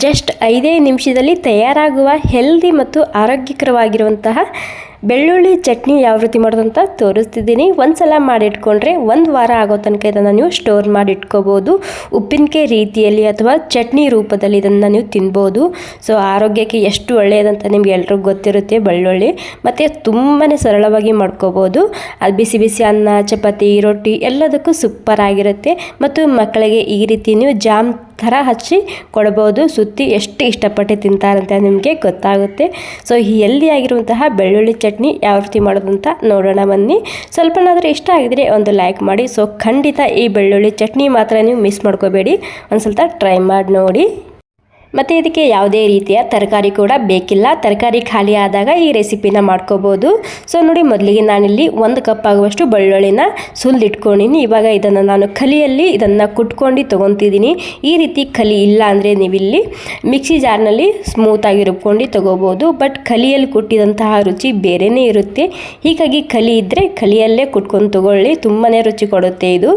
Just ಐದೇ ನಿಮಿಷದಲ್ಲಿ ತಯಾರಾಗುವ healthy ಮತ್ತು ಆರೋಗ್ಯಕರವಾಗಿರುವಂತಹ ಬೆಳ್ಳುಳ್ಳಿ ಚಟ್ನಿ ಯಾವ ರೀತಿ ಮಾಡೋದು ಅಂತ ತೋರಿಸ್ತಿದ್ದೀನಿ. ಒಂದು ಸಲ ಮಾಡಿಟ್ಕೊಂಡ್ರೆ ಒಂದು ವಾರ ಆಗೋ ತನಕ ಇದನ್ನು ನೀವು ಸ್ಟೋರ್ ಮಾಡಿ ಇಟ್ಕೋಬೋದು ಉಪ್ಪಿನಕಾಯಿ ರೀತಿಯಲ್ಲಿ ಅಥವಾ ಚಟ್ನಿ ರೂಪದಲ್ಲಿ ಇದನ್ನು ನೀವು ತಿನ್ಬೋದು. ಸೊ ಆರೋಗ್ಯಕ್ಕೆ ಎಷ್ಟು ಒಳ್ಳೆಯದಂತ ನಿಮ್ಗೆ ಎಲ್ರಿಗೂ ಗೊತ್ತಿರುತ್ತೆ ಬೆಳ್ಳುಳ್ಳಿ. ಮತ್ತು ತುಂಬಾ ಸರಳವಾಗಿ ಮಾಡ್ಕೋಬೋದು. ಅದು ಬಿಸಿ ಬಿಸಿ ಅನ್ನ, ಚಪಾತಿ, ರೊಟ್ಟಿ ಎಲ್ಲದಕ್ಕೂ ಸೂಪರ್ ಆಗಿರುತ್ತೆ. ಮತ್ತು ಮಕ್ಕಳಿಗೆ ಈ ರೀತಿ ನೀವು ಜಾಮ್ ಥರ ಹಚ್ಚಿ ಕೊಡ್ಬೋದು. ಸುತ್ತಿ ಎಷ್ಟು ಇಷ್ಟಪಟ್ಟು ತಿಂತಾರಂತ ನಿಮಗೆ ಗೊತ್ತಾಗುತ್ತೆ. ಸೊ ಈ ಹೆಲ್ದಿ ಆಗಿರುವಂತಹ ಬೆಳ್ಳುಳ್ಳಿ ಚಟ್ನಿ ಯಾವ ರೀತಿ ಮಾಡೋದು ಅಂತ ನೋಡೋಣ ಬನ್ನಿ. ಸ್ವಲ್ಪನಾದರೂ ಇಷ್ಟ ಆಗಿದರೆ ಒಂದು ಲೈಕ್ ಮಾಡಿ. ಸೊ ಖಂಡಿತ ಈ ಬೆಳ್ಳುಳ್ಳಿ ಚಟ್ನಿ ಮಾತ್ರ ನೀವು ಮಿಸ್ ಮಾಡ್ಕೋಬೇಡಿ. ಒಂದು ಸ್ವಲ್ಪ ಟ್ರೈ ಮಾಡಿ ನೋಡಿ. ಮತ್ತು ಇದಕ್ಕೆ ಯಾವುದೇ ರೀತಿಯ ತರಕಾರಿ ಕೂಡ ಬೇಕಿಲ್ಲ. ತರಕಾರಿ ಖಾಲಿ ಆದಾಗ ಈ ರೆಸಿಪಿನ ಮಾಡ್ಕೋಬೋದು. ಸೊ, ನೋಡಿ, ಮೊದಲಿಗೆ ನಾನಿಲ್ಲಿ ಒಂದು ಕಪ್ ಆಗುವಷ್ಟು ಬೆಳ್ಳುಳ್ಳಿನ ಸುಲ್ದಿಟ್ಕೊಂಡಿನಿ. ಇವಾಗ ಇದನ್ನು ನಾನು ಕಲಿಯಲ್ಲಿ ಇದನ್ನು ಕುಟ್ಕೊಂಡು ತೊಗೊತಿದ್ದೀನಿ. ಈ ರೀತಿ ಕಲಿ ಇಲ್ಲ ಅಂದರೆ ನೀವಿಲ್ಲಿ ಮಿಕ್ಸಿ ಜಾರ್ನಲ್ಲಿ ಸ್ಮೂತಾಗಿ ರುಬ್ಕೊಂಡು ತೊಗೋಬೋದು. ಬಟ್ ಕಲಿಯಲ್ಲಿ ಕುಟ್ಟಿದಂತಹ ರುಚಿ ಬೇರೆಯೇ ಇರುತ್ತೆ. ಹೀಗಾಗಿ ಕಲಿ ಇದ್ದರೆ ಕಲಿಯಲ್ಲೇ ಕುಟ್ಕೊಂಡು ತೊಗೊಳ್ಳಿ. ತುಂಬಾ ರುಚಿ ಕೊಡುತ್ತೆ ಇದು.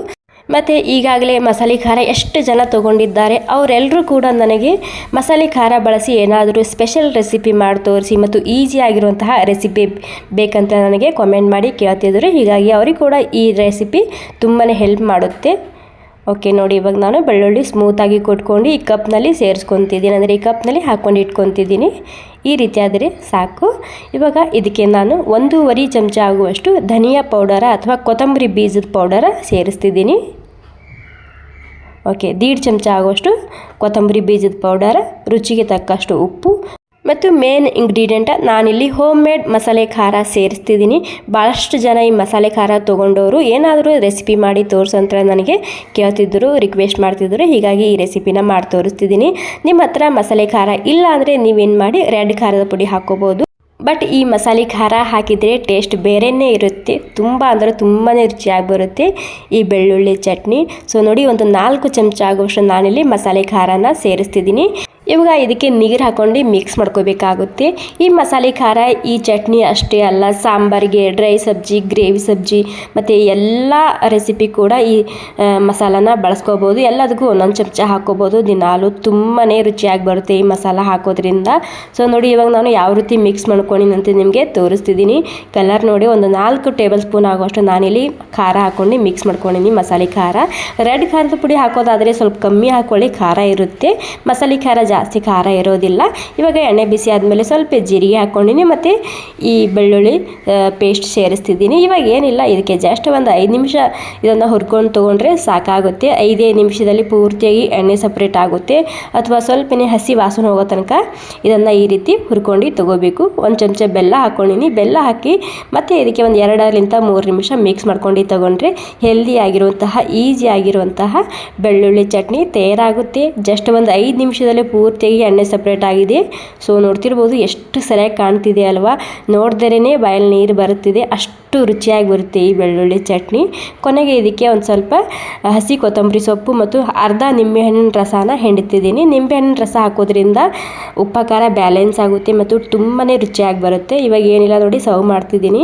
ಮತ್ತು ಈಗಾಗಲೇ ಮಸಾಲೆ ಖಾರ ಎಷ್ಟು ಜನ ತಗೊಂಡಿದ್ದಾರೆ ಅವರೆಲ್ಲರೂ ಕೂಡ ನನಗೆ ಮಸಾಲೆ ಖಾರ ಬಳಸಿ ಏನಾದರೂ ಸ್ಪೆಷಲ್ ರೆಸಿಪಿ ಮಾಡಿ ತೋರಿಸಿ ಮತ್ತು ಈಸಿಯಾಗಿರುವಂತಹ ರೆಸಿಪಿ ಬೇಕಂತ ನನಗೆ ಕಾಮೆಂಟ್ ಮಾಡಿ ಕೇಳ್ತಿದ್ರು. ಹೀಗಾಗಿ ಅವ್ರಿಗೆ ಕೂಡ ಈ ರೆಸಿಪಿ ತುಂಬಾ ಹೆಲ್ಪ್ ಮಾಡುತ್ತೆ. ಓಕೆ ನೋಡಿ, ಇವಾಗ ನಾನು ಬೆಳ್ಳುಳ್ಳಿ ಸ್ಮೂತಾಗಿ ಕೊಟ್ಕೊಂಡು ಈ ಕಪ್ನಲ್ಲಿ ಸೇರಿಸ್ಕೊತಿದ್ದೀನಿ. ಅಂದರೆ ಈ ಕಪ್ನಲ್ಲಿ ಹಾಕ್ಕೊಂಡು ಇಟ್ಕೊತಿದ್ದೀನಿ. ಈ ರೀತಿಯಾದರೆ ಸಾಕು. ಇವಾಗ ಇದಕ್ಕೆ ನಾನು ಒಂದೂವರೆ ಚಮಚ ಆಗುವಷ್ಟು ಧನಿಯಾ ಪೌಡರ ಅಥವಾ ಕೊತ್ತಂಬರಿ ಬೀಜದ ಪೌಡರ ಸೇರಿಸ್ತಿದ್ದೀನಿ. ಓಕೆ ದೀಡ್ ಚಮಚ ಆಗುವಷ್ಟು ಕೊತ್ತಂಬರಿ ಬೀಜದ ಪೌಡರ್ ರುಚಿಗೆ ತಕ್ಕಷ್ಟು ಉಪ್ಪು ಮತ್ತು ಮೇನ್ ಇಂಗ್ರೀಡಿಯೆಂಟ ನಾನಿಲ್ಲಿ ಹೋಮ್ ಮೇಡ್ ಮಸಾಲೆ ಖಾರ ಸೇರಿಸ್ತಿದ್ದೀನಿ. ಭಾಳಷ್ಟು ಜನ ಈ ಮಸಾಲೆ ಖಾರ ತೊಗೊಂಡವರು ಏನಾದರೂ ರೆಸಿಪಿ ಮಾಡಿ ತೋರಿಸಂತ ನನಗೆ ಕೇಳ್ತಿದ್ದರು ರಿಕ್ವೆಸ್ಟ್ ಮಾಡ್ತಿದ್ದರು ಹೀಗಾಗಿ ಈ ರೆಸಿಪಿನ ಮಾಡಿ ತೋರಿಸ್ತಿದ್ದೀನಿ. ನಿಮ್ಮ ಹತ್ರ ಮಸಾಲೆ ಖಾರ ಇಲ್ಲ ಅಂದರೆ ನೀವೇನು ಮಾಡಿ? ರೆಡ್ ಖಾರದ ಪುಡಿ ಹಾಕ್ಕೋಬೋದು. ಬಟ್ ಈ ಮಸಾಲೆ ಖಾರ ಹಾಕಿದರೆ ಟೇಸ್ಟ್ ಬೇರೆಯೇ ಇರುತ್ತೆ. ತುಂಬ ಅಂದರೆ ತುಂಬಾ ರುಚಿಯಾಗಿ ಬರುತ್ತೆ ಈ ಬೆಳ್ಳುಳ್ಳಿ ಚಟ್ನಿ. ಸೊ ನೋಡಿ ಒಂದು ನಾಲ್ಕು ಚಮಚ ಆಗುವಷ್ಟು ನಾನಿಲ್ಲಿ ಮಸಾಲೆ ಖಾರನ ಸೇರಿಸ್ತಿದ್ದೀನಿ. ಇವಾಗ ಇದಕ್ಕೆ ನೀರು ಹಾಕೊಂಡು ಮಿಕ್ಸ್ ಮಾಡ್ಕೋಬೇಕಾಗುತ್ತೆ. ಈ ಮಸಾಲೆ ಖಾರ, ಈ ಚಟ್ನಿ ಅಷ್ಟೇ ಅಲ್ಲ, ಸಾಂಬಾರಿಗೆ ಡ್ರೈ ಸಬ್ಜಿ ಗ್ರೇವಿ ಸಬ್ಜಿ ಮತ್ತು ಎಲ್ಲ ರೆಸಿಪಿ ಕೂಡ ಈ ಮಸಾಲಾನ ಬಳಸ್ಕೋಬೋದು. ಎಲ್ಲದಕ್ಕೂ ಒಂದೊಂದು ಚಮಚ ಹಾಕ್ಕೋಬೋದು. ದಿನಾಲು ತುಂಬಾ ರುಚಿಯಾಗಿ ಬರುತ್ತೆ ಈ ಮಸಾಲ ಹಾಕೋದ್ರಿಂದ. ಸೊ ನೋಡಿ ಇವಾಗ ನಾನು ಯಾವ ರೀತಿ ಮಿಕ್ಸ್ ಮಾಡ್ಕೊಂಡಿನಂತ ನಿಮಗೆ ತೋರಿಸ್ತಿದ್ದೀನಿ ಕಲರ್ ನೋಡಿ ಒಂದು ನಾಲ್ಕು ಟೇಬಲ್ ಸ್ಪೂನ್ ಆಗುವಷ್ಟು ನಾನಿಲ್ಲಿ ಖಾರ ಹಾಕ್ಕೊಂಡು ಮಿಕ್ಸ್ ಮಾಡ್ಕೊಂಡಿನಿ ಮಸಾಲೆ ಖಾರ. ರೆಡ್ ಖಾರದ ಪುಡಿ ಹಾಕೋದಾದರೆ ಸ್ವಲ್ಪ ಕಮ್ಮಿ ಹಾಕ್ಕೊಳ್ಳಿ ಖಾರ ಇರುತ್ತೆ. ಮಸಾಲೆ ಖಾರ ಜಾಸ್ತಿ ಖಾರ ಇರೋದಿಲ್ಲ. ಇವಾಗ ಎಣ್ಣೆ ಬಿಸಿ ಆದಮೇಲೆ ಸ್ವಲ್ಪ ಜೀರಿಗೆ ಹಾಕ್ಕೊಂಡಿನಿ ಮತ್ತು ಈ ಬೆಳ್ಳುಳ್ಳಿ ಪೇಸ್ಟ್ ಸೇರಿಸ್ತಿದ್ದೀನಿ. ಇವಾಗ ಏನಿಲ್ಲ, ಇದಕ್ಕೆ ಜಸ್ಟ್ ಒಂದು ಐದು ನಿಮಿಷ ಇದನ್ನು ಹುರ್ಕೊಂಡು ತೊಗೊಂಡ್ರೆ ಸಾಕಾಗುತ್ತೆ. ಐದೇ ನಿಮಿಷದಲ್ಲಿ ಪೂರ್ತಿಯಾಗಿ ಎಣ್ಣೆ ಸಪ್ರೇಟ್ ಆಗುತ್ತೆ. ಅಥವಾ ಸ್ವಲ್ಪನೇ ಹಸಿ ವಾಸನೆ ಹೋಗೋ ತನಕ ಇದನ್ನು ಈ ರೀತಿ ಹುರ್ಕೊಂಡು ತೊಗೋಬೇಕು. ಒಂದು ಚಮಚ ಬೆಲ್ಲ ಹಾಕ್ಕೊಂಡಿನಿ ಬೆಲ್ಲ ಹಾಕಿ ಮತ್ತು ಇದಕ್ಕೆ ಒಂದು ಎರಡರಿಂದ ಮೂರು ನಿಮಿಷ ಮಿಕ್ಸ್ ಮಾಡ್ಕೊಂಡು ತೊಗೊಂಡ್ರೆ ಹೆಲ್ದಿ ಆಗಿರುವಂತಹ ಈಸಿ ಆಗಿರುವಂತಹ ಬೆಳ್ಳುಳ್ಳಿ ಚಟ್ನಿ ತಯಾರಾಗುತ್ತೆ. ಜಸ್ಟ್ ಒಂದು ಐದು ನಿಮಿಷದಲ್ಲಿ ಪೂರ್ತಿಯಾಗಿ ಎಣ್ಣೆ ಸಪ್ರೇಟ್ ಆಗಿದೆ. ಸೊ ನೋಡ್ತಿರ್ಬೋದು ಎಷ್ಟು ಸರಿಯಾಗಿ ಕಾಣ್ತಿದೆ ಅಲ್ವಾ? ನೋಡ್ದರೇ ಬಾಯಲ್ಲಿ ನೀರು ಬರುತ್ತಿದೆ. ಅಷ್ಟು ರುಚಿಯಾಗಿ ಬರುತ್ತೆ ಈ ಬೆಳ್ಳುಳ್ಳಿ ಚಟ್ನಿ. ಕೊನೆಗೆ ಇದಕ್ಕೆ ಒಂದು ಸ್ವಲ್ಪ ಹಸಿ ಕೊತ್ತಂಬರಿ ಸೊಪ್ಪು ಮತ್ತು ಅರ್ಧ ನಿಂಬೆಹಣ್ಣಿನ ರಸನ ಹಿಂಡುತ್ತಿದ್ದೀನಿ. ನಿಂಬೆಹಣ್ಣಿನ ರಸ ಹಾಕೋದ್ರಿಂದ ಉಪಕಾರ ಬ್ಯಾಲೆನ್ಸ್ ಆಗುತ್ತೆ ಮತ್ತು ತುಂಬಾ ರುಚಿಯಾಗಿ ಬರುತ್ತೆ. ಇವಾಗ ಏನಿಲ್ಲ ನೋಡಿ ಸರ್ವ್ ಮಾಡ್ತಿದ್ದೀನಿ.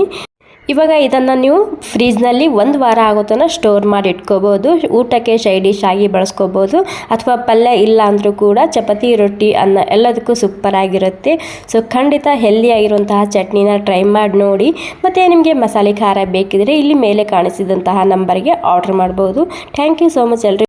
ಇವಾಗ ಇದನ್ನು ನೀವು ಫ್ರೀಜ್ನಲ್ಲಿ ಒಂದು ವಾರ ಆಗೋ ತನಕ ಸ್ಟೋರ್ ಮಾಡಿ ಇಟ್ಕೋಬೋದು. ಊಟಕ್ಕೆ ಶೈಡಿಶ್ ಆಗಿ ಬಳಸ್ಕೋಬೋದು. ಅಥವಾ ಪಲ್ಯ ಇಲ್ಲ ಅಂದರೂ ಕೂಡ ಚಪಾತಿ, ರೊಟ್ಟಿ ಅನ್ನ ಎಲ್ಲದಕ್ಕೂ ಸೂಪರ್ ಆಗಿರುತ್ತೆ. ಸೊ ಖಂಡಿತ ಹೆಲ್ದಿ ಆಗಿರುವಂತಹ ಚಟ್ನಿನ ಟ್ರೈ ಮಾಡಿ ನೋಡಿ. ಮತ್ತು ನಿಮಗೆ ಮಸಾಲೆ ಖಾರ ಬೇಕಿದ್ರೆ ಇಲ್ಲಿ ಮೇಲೆ ಕಾಣಿಸಿದಂತಹ ನಂಬರ್ಗೆ ಆರ್ಡ್ರ್ ಮಾಡ್ಬೋದು. ಥ್ಯಾಂಕ್ ಯು ಸೋ ಮಚ್ ಎಲ್ರಿ